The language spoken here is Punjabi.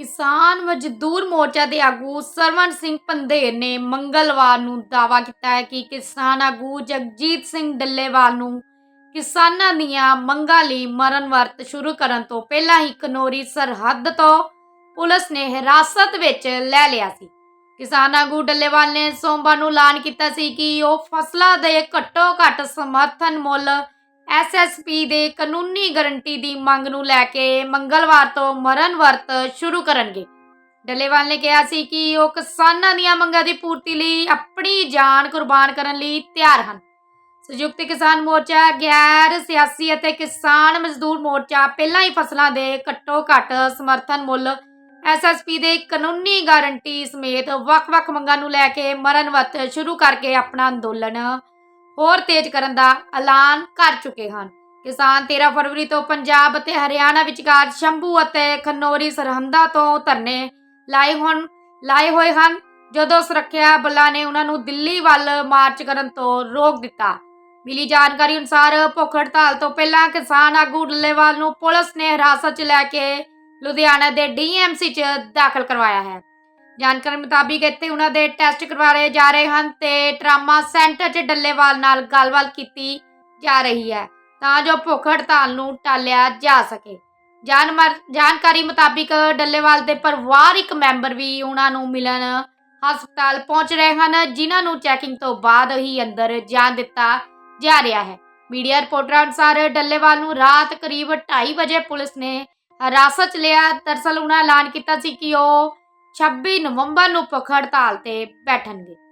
ਕਿਸਾਨ ਮਜ਼ਦੂਰ ਮੋਰਚਾ ਦੇ ਆਗੂ ਸਰਵਣ ਸਿੰਘ ਪੰਧੇਰ ਨੇ ਮੰਗਲਵਾਰ ਨੂੰ ਦਾਅਵਾ ਕੀਤਾ ਹੈ ਕਿ ਕਿਸਾਨ ਆਗੂ ਜਗਜੀਤ ਸਿੰਘ ਡੱਲੇਵਾਲ ਨੂੰ ਕਿਸਾਨਾਂ ਦੀਆਂ ਮੰਗਾਂ ਲਈ ਮਰਨ ਵਰਤ ਸ਼ੁਰੂ ਕਰਨ ਤੋਂ ਪਹਿਲਾਂ ਹੀ ਕਨੋਰੀ ਸਰਹੱਦ ਤੋਂ ਪੁਲਿਸ ਨੇ ਹਿਰਾਸਤ ਵਿੱਚ ਲੈ ਲਿਆ ਸੀ। ਕਿਸਾਨ ਆਗੂ ਡੱਲੇਵਾਲ ਨੇ ਸੋਮਵਾਰ ਨੂੰ ਐਲਾਨ ਕੀਤਾ ਸੀ ਕਿ ਉਹ ਫਸਲਾਂ ਦੇ ਘੱਟੋ ਘੱਟ ਸਮਰਥਨ ਮੁੱਲ ਐਸਐਸਪੀ ਦੇ ਕਾਨੂੰਨੀ ਗਾਰੰਟੀ ਦੀ ਮੰਗ ਨੂੰ ਲੈ ਕੇ ਮੰਗਲਵਾਰ ਤੋਂ ਮਰਨ ਵਰਤ ਸ਼ੁਰੂ ਕਰਨਗੇ। ਡੱਲੇਵਾਲ ਨੇ ਕਿਹਾ ਸੀ ਕਿ ਉਹ ਕਿਸਾਨਾਂ ਦੀਆਂ ਮੰਗਾਂ ਦੀ ਪੂਰਤੀ ਲਈ ਆਪਣੀ ਜਾਨ ਕੁਰਬਾਨ ਕਰਨ ਲਈ ਤਿਆਰ ਹਨ। ਸੰਯੁਕਤ ਕਿਸਾਨ ਮੋਰਚਾ, ਗੈਰ ਸਿਆਸੀ ਅਤੇ ਕਿਸਾਨ ਮਜ਼ਦੂਰ ਮੋਰਚਾ ਪਹਿਲਾਂ ਹੀ ਫਸਲਾਂ ਦੇ ਘੱਟੋ ਘੱਟ ਸਮਰਥਨ ਮੁੱਲ ਐਸਐਸਪੀ ਦੇ ਕਾਨੂੰਨੀ ਗਾਰੰਟੀ ਸਮੇਤ ਵੱਖ-ਵੱਖ ਮੰਗਾਂ ਨੂੰ ਲੈ ਕੇ ਮਰਨ ਵਰਤ ਸ਼ੁਰੂ ਕਰਕੇ ਆਪਣਾ ਅੰਦੋਲਨ ਹੋਰ ਤੇਜ਼ ਕਰਨ ਦਾ ਐਲਾਨ ਕਰ ਚੁੱਕੇ ਹਨ। ਕਿਸਾਨ 13 ਫਰਵਰੀ ਤੋਂ ਪੰਜਾਬ ਅਤੇ ਹਰਿਆਣਾ ਵਿਚਕਾਰ ਸ਼ੰਭੂ ਅਤੇ ਖਨੌਰੀ ਸਰਹੰਦਾਂ ਤੋਂ ਧਰਨੇ ਲਾਏ ਹੁਣ, ਲਾਏ ਹੋਏ ਹਨ, ਜਦੋਂ ਸੁਰੱਖਿਆ ਬਲਾਂ ਨੇ ਉਹਨਾਂ ਨੂੰ ਦਿੱਲੀ ਵੱਲ ਮਾਰਚ ਕਰਨ ਤੋਂ ਰੋਕ ਦਿੱਤਾ। ਮਿਲੀ ਜਾਣਕਾਰੀ ਅਨੁਸਾਰ ਭੁੱਖ ਹੜਤਾਲ ਤੋਂ ਪਹਿਲਾਂ ਕਿਸਾਨ ਆਗੂ ਡੱਲੇਵਾਲ ਨੂੰ ਪੁਲਿਸ ਨੇ ਹਿਰਾਸਤ 'ਚ ਲੈ ਕੇ ਲੁਧਿਆਣਾ ਦੇ ਡੀਐਮਸੀ 'ਚ ਦਾਖਲ ਕਰਵਾਇਆ ਹੈ। ਜਾਣਕਾਰੀ ਮੁਤਾਬਿਕ ਇੱਥੇ ਉਹਨਾਂ ਦੇ ਟੈਸਟ ਕਰਵਾਏ ਜਾ ਰਹੇ ਹਨ ਤੇ ਟਰਾਮਾ ਸੈਂਟਰ 'ਚ ਡੱਲੇਵਾਲ ਨਾਲ ਗੱਲਬਾਤ ਕੀਤੀ ਜਾ ਰਹੀ ਹੈ ਤਾਂ ਜੋ ਭੁੱਖ ਹੜਤਾਲ ਨੂੰ ਟਾਲਿਆ ਜਾ ਸਕੇ। ਜਾਣਮਾਰ ਜਾਣਕਾਰੀ ਮੁਤਾਬਿਕ ਡੱਲੇਵਾਲ ਦੇ ਪਰਿਵਾਰਿਕ ਮੈਂਬਰ ਵੀ ਉਹਨਾਂ ਨੂੰ ਮਿਲਣ ਹਸਪਤਾਲ ਪਹੁੰਚ ਰਹੇ ਹਨ, ਜਿਨ੍ਹਾਂ ਨੂੰ ਚੈਕਿੰਗ ਤੋਂ ਬਾਅਦ ਹੀ ਅੰਦਰ ਜਾਣ ਦਿੱਤਾ ਜਾ ਰਿਹਾ ਹੈ। ਮੀਡੀਆ ਰਿਪੋਰਟਰਾਂ ਅਨੁਸਾਰ ਡੱਲੇਵਾਲ ਨੂੰ ਰਾਤ ਕਰੀਬ 2:30 ਵਜੇ ਪੁਲਿਸ ਨੇ ਹਿਰਾਸਤ 'ਚ ਲਿਆ। ਦਰਸਲ ਉਹਨਾਂ ਐਲਾਨ ਕੀਤਾ ਸੀ ਕਿ ਉਹ 26 ਨਵੰਬਰ ਨੂੰ ਭੁੱਖ ਹੜਤਾਲ ਤੇ ਬੈਠਣਗੇ।